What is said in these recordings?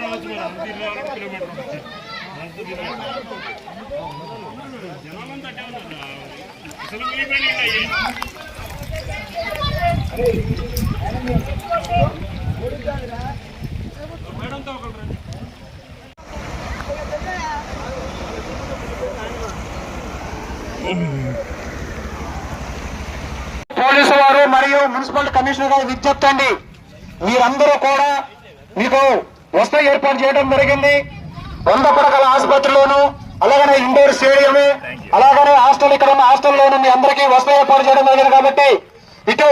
రావచ్చు మేడం దీనిలో కిలోమీటర్ జనాలంతా అసలు మేడంతో పోలీసు వారు మరియు మున్సిపల్ కమిషనర్ గారు విజ్ఞప్తండి మీరందరూ కూడా మీకు వసతి ఏర్పాటు చేయడం జరిగింది. వంద పడకల ఆసుపత్రిలోను అలాగనే ఇండోర్ స్టేడియం అలాగనే హాస్టల్ ఇక్కడ ఉన్న హాస్టల్లోను మీ అందరికీ వసతి ఏర్పాటు చేయడం జరిగింది కాబట్టి ఇటు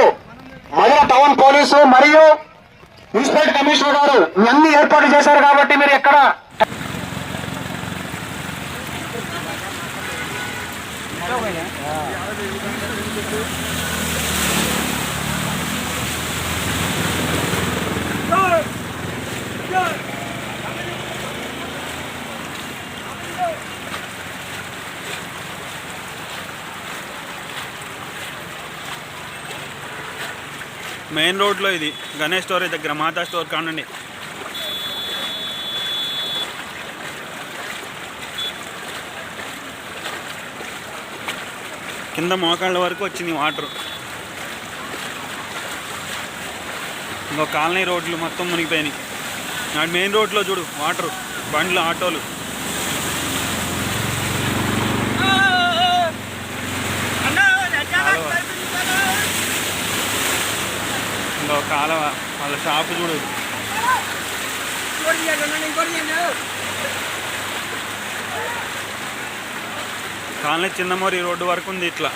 మధుర టౌన్ పోలీసు మరియు మున్సిపల్ కమిషనర్ గారు అన్ని ఏర్పాటు చేశారు కాబట్టి మీరు ఎక్కడ మెయిన్ రోడ్లో ఇది గణేష్ స్టోర్ దగ్గర మాతా స్టోర్ కానండి. కింద మోకాళ్ళ వరకు వచ్చింది వాటర్. ఇంకో కాలనీ రోడ్లు మొత్తం మునిగిపోయినాయి. నాడు మెయిన్ రోడ్లో చూడు వాటర్ బండ్లు ఆటోలు కాలువ. ఇంకో కాలవ వాళ్ళ షాప్ చూడు. కాలనీ చిన్నమోరి రోడ్డు వరకు ఉంది ఇట్లా.